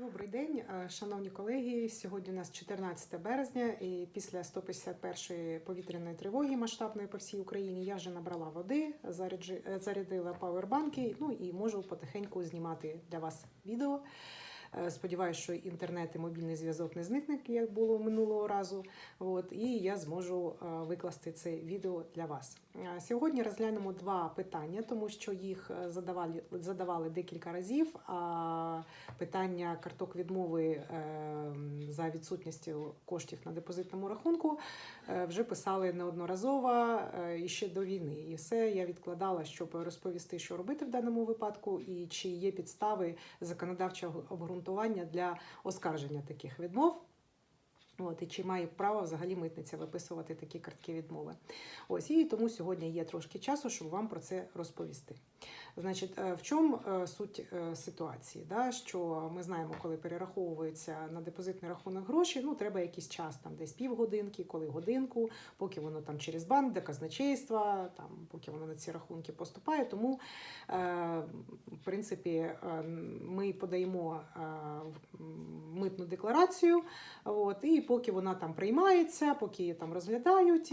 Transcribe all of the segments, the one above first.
Добрий день, е, шановні колеги. Сьогодні у нас 14 березня, і після 151-ї повітряної тривоги масштабної по всій Україні я вже набрала води, е, зарядила павербанки. Ну і можу потихеньку знімати для вас відео. Е, Сподіваюсь, що інтернет і мобільний зв'язок не зникне, як було минулого разу. От, і я зможу викласти це відео для вас. Е, Сьогодні розглянемо два питання, тому що їх е, задавали, задавали декілька разів. А питання карток відмови е, за відсутністю коштів на депозитному рахунку вже писали неодноразово і ще до війни. І все я відкладала, щоб розповісти, що робити в даному випадку, і чи є підстави законодавчого обґрунтування для оскарження таких відмов. От, і чи має право взагалі митниця виписувати такі картки відмови? Ось і тому сьогодні є трошки часу, щоб вам про це розповісти. Значить, е, в чому е, суть е, ситуації? Да? Що ми знаємо, коли перераховуються на депозитний рахунок гроші, ну треба якийсь час, там десь півгодинки, коли годинку, поки воно там через банк до казначейства, там поки воно на ці рахунки поступає. Тому, в принципі, ми подаємо митну декларацію. От, і поки вона там приймається, поки її там розглядають,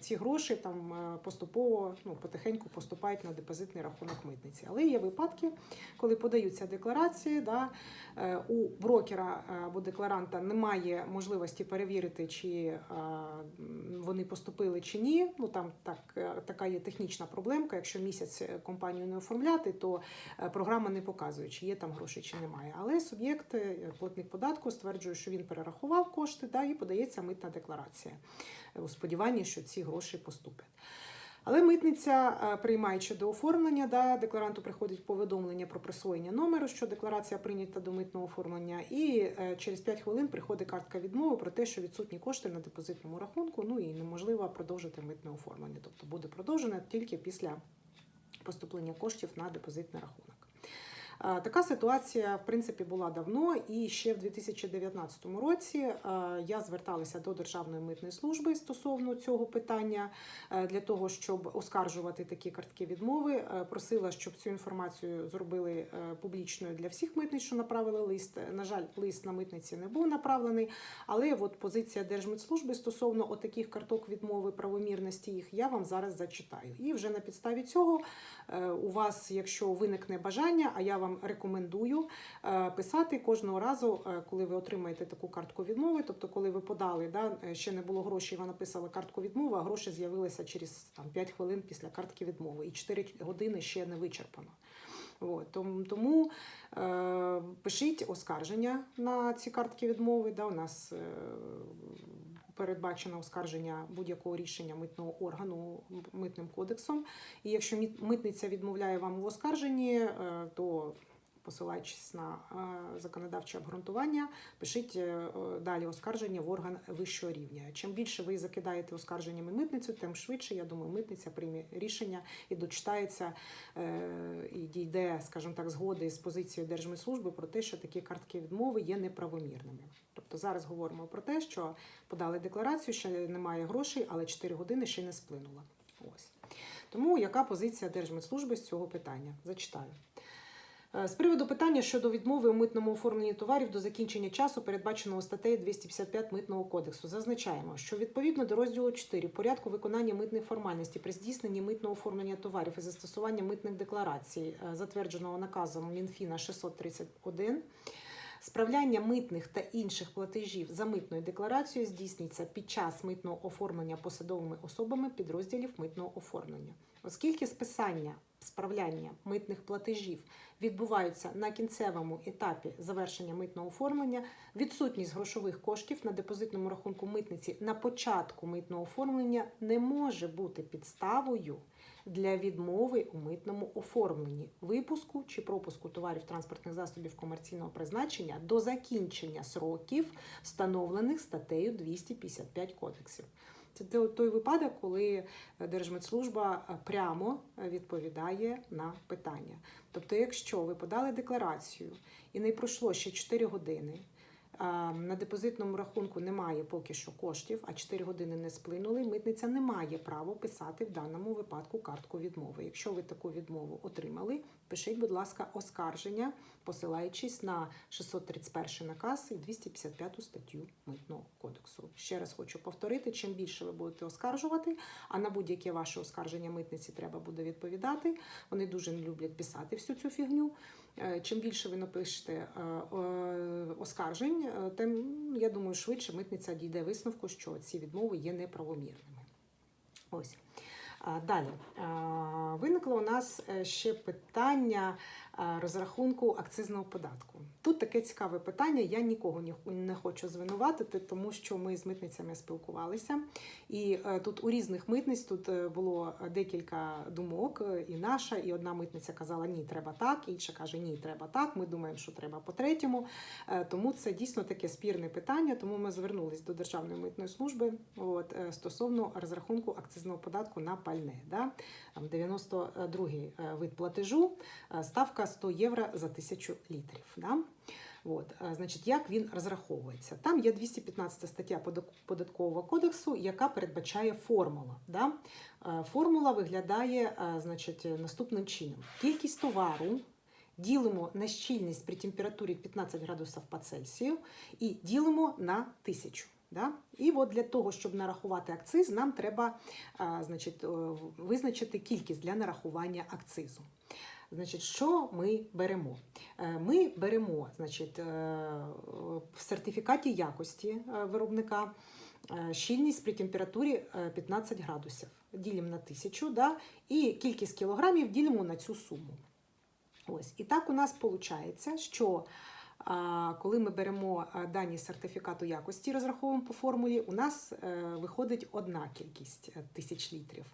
ці гроші там поступово ну, потихеньку поступають на депозитний рахунок митниці. Але є випадки, коли подаються декларації, да, е, у брокера е, або декларанта немає можливості перевірити, чи е, вони поступили чи ні. Ну там так, така є технічна проблемка. Якщо місяць компанію не оформляти, то програма не показує, чи є там гроші, чи немає. Але суб'єкт, платник податку, стверджує, що він перерахував кошти, да, і подається митна декларація у сподіванні, що ці гроші поступлять. Але митниця, е, приймаючи до оформлення, да, декларанту приходить повідомлення про присвоєння номеру, що декларація прийнята до митного оформлення, і е, через 5 хвилин приходить картка відмови про те, що відсутні кошти на депозитному рахунку, ну і неможливо продовжити митне оформлення. Тобто буде продовжено тільки після поступлення коштів на депозитний рахунок. Е, Така ситуація, в принципі, була давно, і ще в 2019 році е, я зверталася до Державної митної служби стосовно цього питання е, для того, щоб оскаржувати такі картки відмови. Просила, щоб цю інформацію зробили публічною для всіх митниць, що направили лист. На жаль, лист на митниці не був направлений, але от позиція Держмитслужби стосовно отаких карток відмови правомірності їх я вам зараз зачитаю. І вже на підставі цього у вас, якщо виникне бажання, а я вам рекомендую е, писати кожного разу, е, коли ви отримаєте таку картку відмови. Тобто, коли ви подали, да, е, ще не було грошей, ви написали картку відмови, а гроші з'явилися через там, 5 хвилин після картки відмови, і 4 години ще не вичерпано. От, тому е, пишіть оскарження на ці картки відмови. Да, у нас е, передбачено оскарження будь-якого рішення митного органу митним кодексом. І якщо митниця відмовляє вам в оскарженні, е, то посилаючись на е, законодавче обґрунтування, пишіть е, далі оскарження в орган вищого рівня. Чим більше ви закидаєте оскарженнями митницю, тим швидше, я думаю, митниця прийме рішення і дочитається і дійде, скажімо так, згоди з позицією Держмитслужби про те, що такі картки відмови є неправомірними. Тобто зараз говоримо про те, що подали декларацію, ще немає грошей, але 4 години ще не сплинуло. Ось. Тому яка позиція Держмитслужби з цього питання? Зачитаю. Е, З приводу питання щодо відмови у митному оформленні товарів до закінчення часу, передбаченого статтею 255 митного кодексу, зазначаємо, що відповідно до розділу 4 порядку виконання митних формальностей при здійсненні митного оформлення товарів і застосування митних декларацій, е, затвердженого наказом Мінфіна 631, Справляння митних та інших платежів за митною декларацією здійснюється під час митного оформлення посадовими особами підрозділів митного оформлення. Оскільки списання справляння митних платежів відбуваються на кінцевому етапі завершення митного оформлення, відсутність грошових коштів на депозитному рахунку митниці на початку митного оформлення не може бути підставою для відмови у митному оформленні, випуску чи пропуску товарів транспортних засобів комерційного призначення до закінчення сроків, встановлених статтею 255 кодексів. Це той- випадок, коли Держмитслужба е, прямо е, відповідає на питання. Тобто, якщо ви подали декларацію і не пройшло ще 4 години, на депозитному рахунку немає поки що коштів, а 4 години не сплинули, митниця не має права писати в даному випадку картку відмови. Якщо ви таку відмову отримали, пишіть, будь ласка, оскарження, посилаючись на 631 наказ і 255 статтю Митного кодексу. Ще раз хочу повторити: чим більше ви будете оскаржувати, а на будь-яке ваше оскарження митниці треба буде відповідати. Вони дуже не люблять писати всю цю фігню. Е, Чим більше ви напишете е, е, оскаржень, е, тим я думаю, швидше митниця дійде висновку, що ці відмови є неправомірними. Ось. Далі виникло у нас е, ще питання розрахунку акцизного податку. Тут таке цікаве питання. Я нікого не хочу звинуватити, тому що ми з митницями спілкувалися. І е, тут у різних митниць тут е, було декілька думок, е, і наша, і одна митниця казала ні, треба так, інша каже ні, треба так. Ми думаємо, що треба по третьому. Е, Тому це дійсно таке спірне питання. Тому ми звернулись до Державної митної служби от, е, стосовно розрахунку акцизного податку на пальне. Да? Там 92-й е, вид платежу, е, ставка 100 євро за тисячу літрів. Да? От, е, значить, як він розраховується? Там є 215 стаття податкового кодексу, яка передбачає формула. Да? Е, Формула виглядає е, значить, наступним чином: кількість товару ділимо на щільність при температурі 15 градусів по Цельсію і ділимо на 1000. Да? І от для того, щоб нарахувати акциз, нам треба значить, визначити кількість для нарахування акцизу. Значить, що ми беремо? Е, Ми беремо значить, е, в сертифікаті якості е, виробника щільність при температурі е, 15 градусів. Ділимо на 1000, да? і кількість кілограмів ділимо на цю суму. Ось. І так у нас виходить, що коли ми беремо дані сертифікату якості, розраховуємо по формулі, у нас е, виходить одна кількість е, тисяч літрів.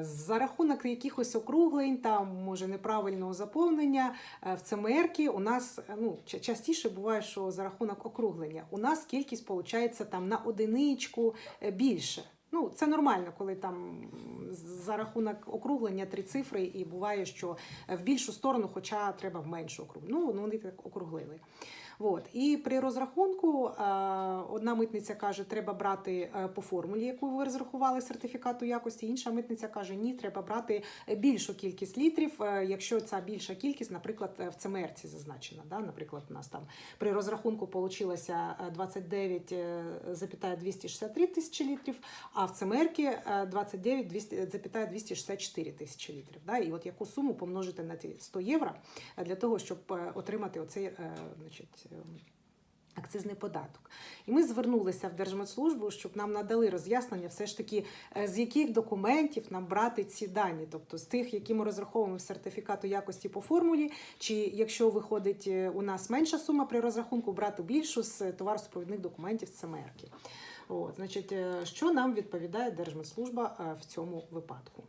За рахунок якихось округлень, там може неправильного заповнення е, в ЦМР у нас ну, частіше буває, що за рахунок округлення у нас кількість виходить там на одиничку більше. Ну, це нормально, коли там за рахунок округлення три цифри, і буває, що в більшу сторону, хоча треба в меншу округлення. Ну, вони так округлили. От. І при розрахунку е, одна митниця каже, треба брати е, по формулі, яку ви розрахували сертифікату якості. Інша митниця каже, ні, треба брати більшу кількість літрів, е, якщо ця більша кількість, наприклад, в ЦМРці зазначена. Да? Наприклад, у нас там при розрахунку вийшло 29,263 тисячі літрів, а в ЦМРці 29,264 тисячі літрів. Да? І от яку суму помножити на ті 100 євро для того, щоб отримати оцей значить, акцизний податок. І ми звернулися в Держмитслужбу, щоб нам надали роз'яснення, все ж таки, е, з яких документів нам брати ці дані, тобто з тих, які ми розраховуємо в сертифікату якості по формулі, чи якщо виходить е, у нас менша сума при розрахунку, брати більшу з товаросупровідних документів з ЦМРки. От, значить, е, що нам відповідає Держмитслужба е, в цьому випадку?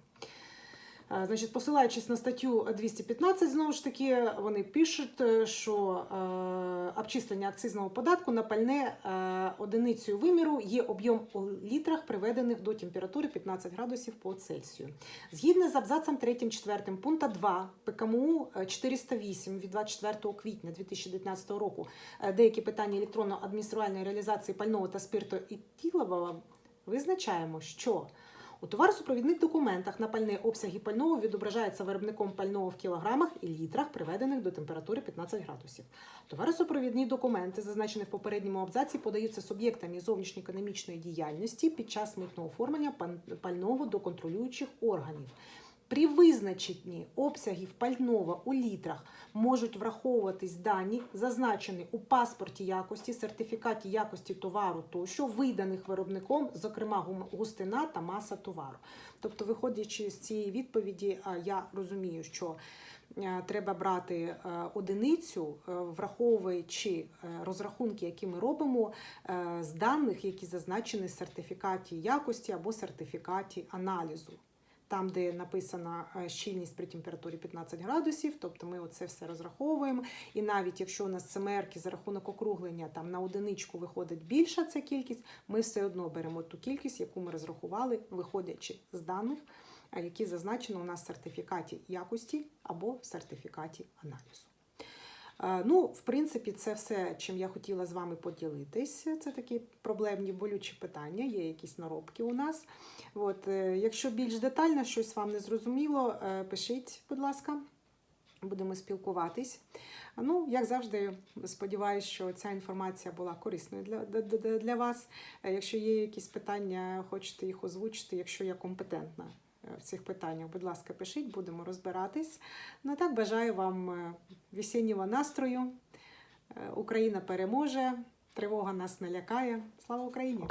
Значить, посилаючись на статтю 215, знову ж таки, вони пишуть, е, що е, обчислення акцизного податку на пальне е, одиницею виміру є об'єм у літрах, приведених до температури 15 градусів по Цельсію. Згідно з абзацом 3-4 пункту 2 ПКМУ е, 408 від 24 квітня 2019 року деякі питання електронно адмініструвальної реалізації пального та спирту і тілового визначаємо, що у товаросупровідних документах на пальне обсяги пального відображаються виробником пального в кілограмах і літрах, приведених до температури 15 градусів. Товаросупровідні документи, зазначені в попередньому абзаці, подаються суб'єктами зовнішньоекономічної діяльності під час митного оформлення пального до контролюючих органів. При визначенні обсягів пального у літрах можуть враховуватись дані, зазначені у паспорті якості, сертифікаті якості товару тощо, виданих виробником, зокрема густина та маса товару. Тобто, виходячи з цієї відповіді, я розумію, що е, треба брати е, одиницю, е, враховуючи розрахунки, які ми робимо з даних, які зазначені в сертифікаті якості або сертифікаті аналізу там, де написана е, щільність при температурі 15 градусів, тобто ми оце все розраховуємо. І навіть якщо у нас ЦМРки за рахунок округлення там на одиничку виходить більша ця кількість, ми все одно беремо ту кількість, яку ми розрахували, виходячи з даних, е, які зазначені у нас в сертифікаті якості або в сертифікаті аналізу. Ну, в принципі, це все, чим я хотіла з вами поділитись. Це такі проблемні болючі питання, є якісь наробки у нас. От, е, якщо більш детально щось вам не зрозуміло, е, пишіть, будь ласка, будемо спілкуватись. Ну, як завжди, сподіваюся, що ця інформація була корисною для, для, для- вас. Е, Якщо є якісь питання, хочете їх озвучити, якщо я компетентна в цих питаннях, будь ласка, пишіть, будемо розбиратись. Ну, так бажаю вам е, весіннього настрою. Е, Україна переможе, тривога нас не лякає. Слава Україні!